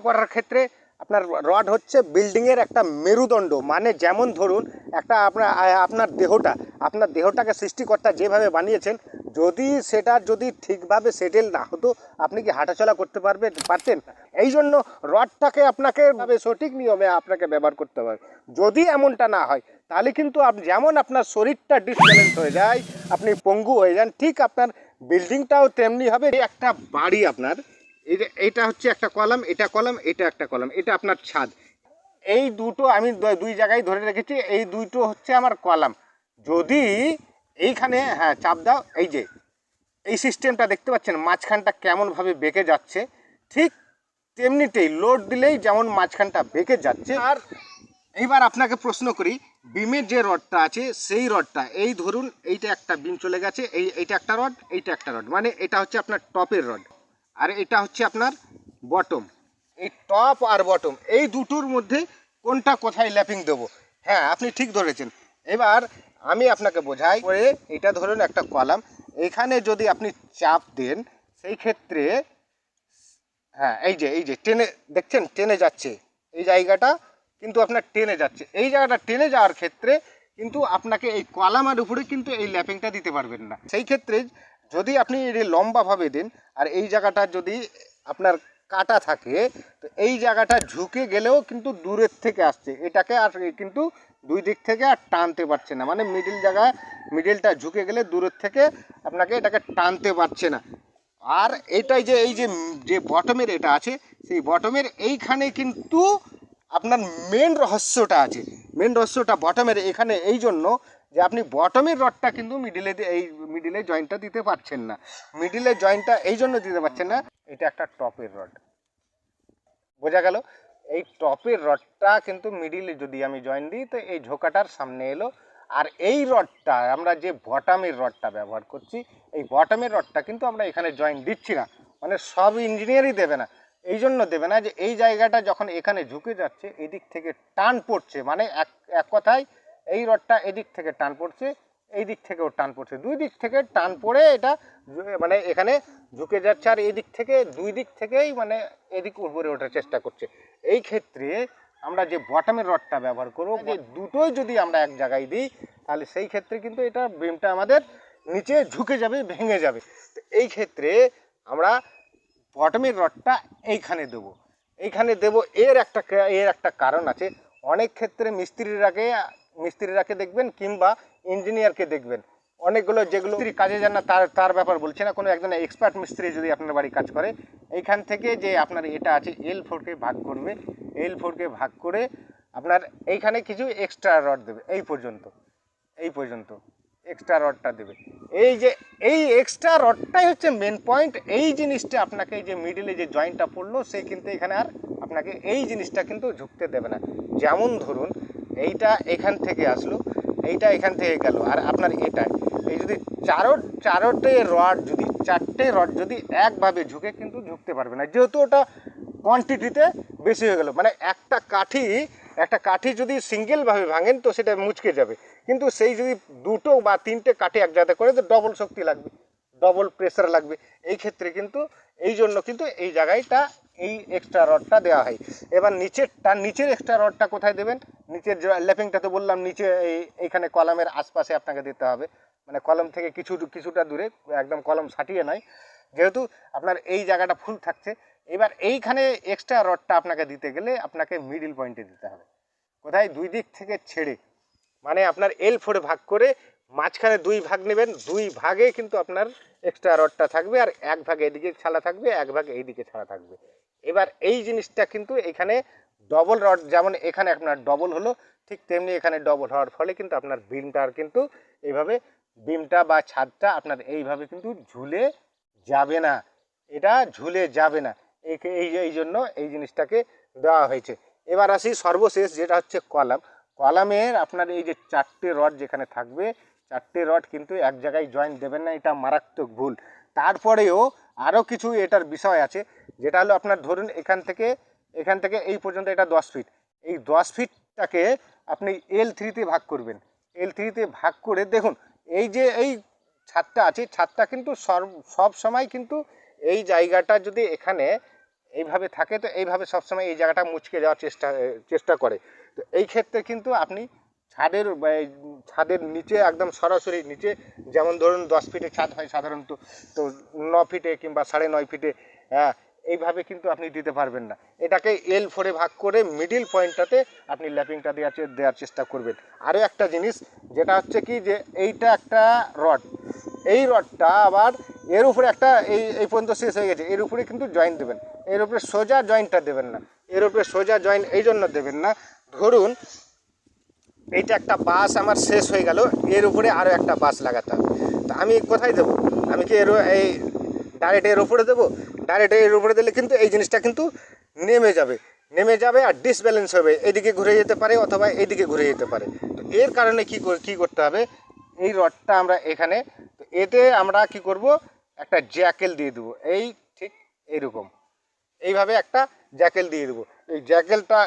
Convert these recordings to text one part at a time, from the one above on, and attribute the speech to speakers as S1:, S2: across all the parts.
S1: করার ক্ষেত্রে আপনার রড হচ্ছে বিল্ডিংয়ের একটা মেরুদণ্ড। মানে যেমন ধরুন, একটা আপনার আপনার দেহটা, আপনার দেহটাকে সৃষ্টিকর্তা যেভাবে বানিয়েছেন, যদি সেটা যদি ঠিকভাবে সেটেল না হতো, আপনি কি হাঁটাচলা করতে পারবে, পারতেন? এই জন্য রডটাকে আপনাকে সঠিক নিয়মে আপনাকে ব্যবহার করতে হবে। যদি এমনটা না হয়, তাহলে কিন্তু যেমন আপনার শরীরটা ডিসব্যালেন্স হয়ে যায়, আপনি পঙ্গু হয়ে যান, ঠিক আপনার বিল্ডিংটাও তেমনি হবে। একটা বাড়ি আপনার এইটা হচ্ছে একটা কলাম, এটা কলাম, এটা একটা কলাম, এটা আপনার ছাদ। এই দুটো আমি দুই জায়গায় ধরে রেখেছি, এই দুটো হচ্ছে আমার কলাম। যদি এইখানে হ্যাঁ চাপ দাও, এই যে, এই সিস্টেমটা দেখতে পাচ্ছেন, মাঝখানটা কেমনভাবে বেঁকে যাচ্ছে, ঠিক তেমনিতেই লোড দিলেই যেমন মাঝখানটা বেঁকে যাচ্ছে। আর এইবার আপনাকে প্রশ্ন করি, বিমের যে রডটা আছে, সেই রডটা, এই ধরুন, এইটা একটা বিম চলে গেছে, এই, এইটা একটা রড, এইটা একটা রড মানে এটা হচ্ছে আপনার টপের রড। আর এটা হচ্ছে আপনার বটম এই টপ আর বটম এই দুটোর মধ্যে কোনটা কোথায় ল্যাপিং দেবো? হ্যাঁ আপনি ঠিক ধরেছেন। এবার আমি আপনাকে বোঝাই করে এটা ধরুন একটা কলাম। এখানে যদি আপনি চাপ দেন, সেই ক্ষেত্রে হ্যাঁ এই যে এই যে, টেনে, দেখছেন, টেনে যাচ্ছে। এই জায়গাটা কিন্তু আপনার টেনে যাচ্ছে। এই জায়গাটা টেনে যাওয়ার ক্ষেত্রে কিন্তু আপনাকে এই কলামের উপরে কিন্তু এই ল্যাপিংটা দিতে পারবেন না। সেই ক্ষেত্রে যদি আপনি এর লম্বাভাবে দেন, আর এই জায়গাটা যদি আপনার কাটা থাকে, তো এই জায়গাটা ঝুঁকে গেলেও কিন্তু দূরের থেকে আসছে। এটাকে আর কিন্তু দুই দিক থেকে আর টানতে পারছে না। মানে মিডিল জায়গায় মিডিলটা ঝুঁকে গেলে দূরের থেকে আপনাকে এটাকে টানতে পারছে না। আর এটাই যে, এই যে যে বটমের এটা আছে, সেই বটমের এইখানে কিন্তু আপনার মেন রহস্যটা আছে। মেন রহস্যটা বটমের এখানে এই জন্য যে আপনি বটমের রডটা কিন্তু মিডিলে এই মিডিলে জয়েন্টটা দিতে পারছেন না। মিডিলে জয়েন্টটা এই জন্য দিতে পারছেন না, এটা একটা টপের রড। বোঝা গেল? এই টপের রডটা কিন্তু মিডিলে যদি আমি জয়েন দিই, তো এই ঝোঁকাটার সামনে এলো। আর এই রডটা, আমরা যে বটামের রডটা ব্যবহার করছি, এই বটামের রডটা কিন্তু আমরা এখানে জয়েন দিচ্ছি না। মানে সব ইঞ্জিনিয়ারই দেবে না। এই জন্য দেবে না যে, এই জায়গাটা যখন এখানে ঝুঁকে যাচ্ছে, এদিক থেকে টান পড়ছে। মানে এক এক কথায় এই রডটা এদিক থেকে টান পড়ছে, এই দিক থেকেও টান পড়ছে। দুই দিক থেকে টান পড়ে এটা মানে এখানে ঝুঁকে যাচ্ছে আর এদিক থেকে, দুই দিক থেকেই মানে এদিক উপরে ওঠার চেষ্টা করছে। এই ক্ষেত্রে আমরা যে বটমের রডটা ব্যবহার করব, যে দুটোই যদি আমরা এক জায়গায় দিই, তাহলে সেই ক্ষেত্রে কিন্তু এটা বিমটা আমাদের নিচে ঝুঁকে যাবে, ভেঙে যাবে। তো এই ক্ষেত্রে আমরা বটমের রডটা এইখানে দেবো। এইখানে দেবো, এর একটা এর একটা কারণ আছে। অনেক ক্ষেত্রে মিস্ত্রিরাকে মিস্ত্রিরাকে দেখবেন কিংবা ইঞ্জিনিয়ারকে দেখবেন। অনেকগুলো যেগুলো মিস্ত্রি কাজে যান না, তার তার ব্যাপার বলছি না। কোনো একজন এক্সপার্ট মিস্ত্রি যদি আপনার বাড়ি কাজ করে, এইখান থেকে যে আপনার এটা আছে এল ফোরকে ভাগ করবে। এল ফোরকে ভাগ করে আপনার এইখানে কিছু এক্সট্রা রড দেবে, এই পর্যন্ত। এই পর্যন্ত এক্সট্রা রডটা দেবে। এই যে, এই এক্সট্রা রডটাই হচ্ছে মেন পয়েন্ট এই জিনিসটা আপনাকে যে মিডিলে যে জয়েন্টটা পড়ল, সে কিন্তু এখানে আর আপনাকে এই জিনিসটা কিন্তু ঝুঁকতে দেবে না। যেমন ধরুন এইটা এখান থেকে আসলো, এইটা এখান থেকে গেল, আর আপনার এটা এই যদি চারো চারোটে রড যদি, চারটে রড যদি একভাবে ঝুঁকে কিন্তু ঝুঁকতে পারবে না। যেহেতু ওটা কোয়ান্টিটিতে বেশি হয়ে গেল মানে একটা কাঠি একটা কাঠি যদি সিঙ্গেলভাবে ভাঙেন তো সেটা মুচকে যাবে। কিন্তু সেই যদি দুটো বা তিনটে কাঠি এক জায়গাতে করে, তো ডবল শক্তি লাগবে ডবল প্রেসার লাগবে। এই ক্ষেত্রে কিন্তু, এই জন্য কিন্তু এই জায়গায়টা এই এক্সট্রা রডটা দেওয়া হয়। এবার নিচের তার নিচের এক্সট্রা রডটা কোথায় দেবেন? নিচের ল্যাপিংটা তো বললাম, নিচে এই, এইখানে কলামের আশপাশে আপনাকে দিতে হবে। মানে কলম থেকে কিছু, কিছুটা দূরে, একদম কলম ছাটিয়ে নয়। যেহেতু আপনার এই জায়গাটা ফুল থাকছে, এবার এইখানে এক্সট্রা রডটা আপনাকে দিতে গেলে আপনাকে মিডিল পয়েন্টে দিতে হবে। কোথায়? দুই দিক থেকে ছেড়ে। মানে আপনার এল ফোরে ভাগ করে মাঝখানে দুই ভাগ নেবেন, দুই ভাগে কিন্তু আপনার এক্সট্রা রডটা থাকবে আর এক ভাগ এদিকে ছাড়া থাকবে, এক ভাগ এইদিকে ছাড়া থাকবে। এবার এই জিনিসটা কিন্তু এখানে ডবল রড যেমন এখানে আপনার ডবল হলো, ঠিক তেমনি এখানে ডবল হওয়ার ফলে কিন্তু আপনার বিমটার কিন্তু এইভাবে বিমটা বা ছাদটা আপনার এইভাবে কিন্তু ঝুলে যাবে না। এটা ঝুলে যাবে না। এই এই এই জন্য এই জিনিসটাকে দেওয়া হয়েছে। এবার আসি সর্বশেষ যেটা হচ্ছে কলাম। কলামের আপনার এই যে চারটে রড যেখানে থাকবে চারটে রড কিন্তু এক জায়গায় জয়েন্ট দেবেন না, এটা মারাত্মক ভুল। তারপরেও আরও কিছু এটার বিষয় আছে, যেটা হলো আপনার ধরুন এখান থেকে এখান থেকে এই পর্যন্ত এটা দশ ফিট এই দশ ফিটটাকে আপনি এল থ্রিতে ভাগ করবেন। এল থ্রিতে ভাগ করে দেখুন, এই যে এই ছাদটা আছে ছাদটা কিন্তু সব সময় কিন্তু এই জায়গাটা যদি এখানে এইভাবে থাকে, তো এইভাবে সবসময় এই জায়গাটা মুচকে যাওয়ার চেষ্টা চেষ্টা করে। তো এই ক্ষেত্রে কিন্তু আপনি ছাদের ছাদের নিচে, একদম সরাসরি নিচে, যেমন ধরুন দশ ফিটে ছাদ হয় সাধারণত, তো ন ফিটে কিংবা সাড়ে নয় ফিটে হ্যাঁ এইভাবে কিন্তু আপনি দিতে পারবেন না। এটাকে এল ফোরে ভাগ করে মিডিল পয়েন্টটাতে আপনি ল্যাপিংটা দেওয়ার দেওয়ার চেষ্টা করবেন। আরও একটা জিনিস, যেটা হচ্ছে কি যে, এইটা একটা রড। এই রডটা আবার এর উপরে একটা, এই এই পর্যন্ত শেষ হয়ে গেছে, এর উপরে কিন্তু জয়েন্ট দেবেন। এর উপরে সোজা জয়েন্টটা দেবেন না। এর উপরে সোজা জয়েন্ট এই জন্য দেবেন না। ধরুন এইটা একটা বাস আমার শেষ হয়ে গেল, এর উপরে আরও একটা বাস লাগাতে হবে। তা আমি কোথায় দেবো? আমি কি এর এই ডাইরেক্ট এর উপরে দেবো? ডাইরেক্ট এর উপরে দিলে কিন্তু এই জিনিসটা কিন্তু নেমে যাবে। নেমে যাবে আর ডিসব্যালেন্স হবে। এদিকে ঘুরে যেতে পারে অথবা এদিকে ঘুরে যেতে পারে। তো এর কারণে কি কি করতে হবে? এই রডটা আমরা এখানে, তো এতে আমরা কি করব? একটা জ্যাকেল দিয়ে দেবো। এই ঠিক এইরকম এইভাবে একটা জ্যাকেল দিয়ে দেবো। এই জ্যাকেলটা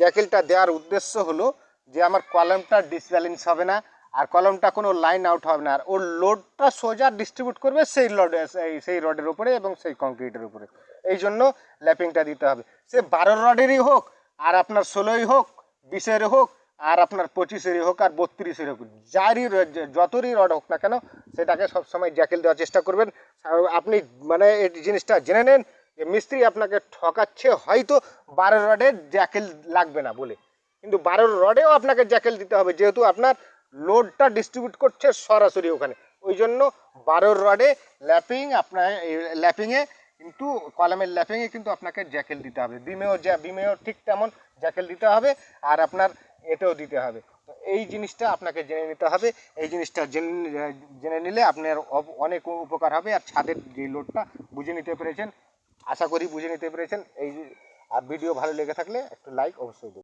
S1: জ্যাকেলটা দেওয়ার উদ্দেশ্য হলো যে আমার কলমটা ডিসব্যালেন্স হবে না, আর কলমটা কোনো লাইন আউট হবে না, আর ওর লোডটা সোজা ডিস্ট্রিবিউট করবে সেই লোড সেই রডের উপরে এবং সেই কংক্রিটের উপরে। এই জন্য ল্যাপিংটা দিতে হবে। সে বারো রডেরই হোক, আর আপনার ষোলোই হোক, বিশের হোক, আর আপনার পঁচিশেরই হোক, আর বত্রিশের হোক, যারই যতরই রড হোক না কেন, সেটাকে সবসময় জ্যাকেল দেওয়ার চেষ্টা করবেন। আপনি মানে এই জিনিসটা জেনে নেন যে মিস্ত্রি আপনাকে ঠকাচ্ছে, হয়তো বারো রডের জ্যাকেল লাগবে না বলে। কিন্তু বারো রডেও আপনাকে জ্যাকেল দিতে হবে, যেহেতু আপনার লোডটা ডিস্ট্রিবিউট করছে সরাসরি ওখানে। ওই জন্য বারো রডে ল্যাপিং আপনার ল্যাপিংয়ে কিন্তু, কলামের ল্যাপিংয়ে কিন্তু আপনাকে জ্যাকেল দিতে হবে। বিমেও যা, বিমেও ঠিক তেমন জ্যাকেল দিতে হবে আর আপনার এতেও দিতে হবে। তো এই জিনিসটা আপনাকে জেনে নিতে হবে। এই জিনিসটা জেনে জেনে নিলে আপনার অনেক উপকার হবে আর ছাদের যে লোডটা, বুঝে নিতে পেরেছেন। আশা করি বুঝে নিতে পেরেছেন। এই আর ভিডিও ভালো লেগে থাকলে একটু লাইক অবশ্যই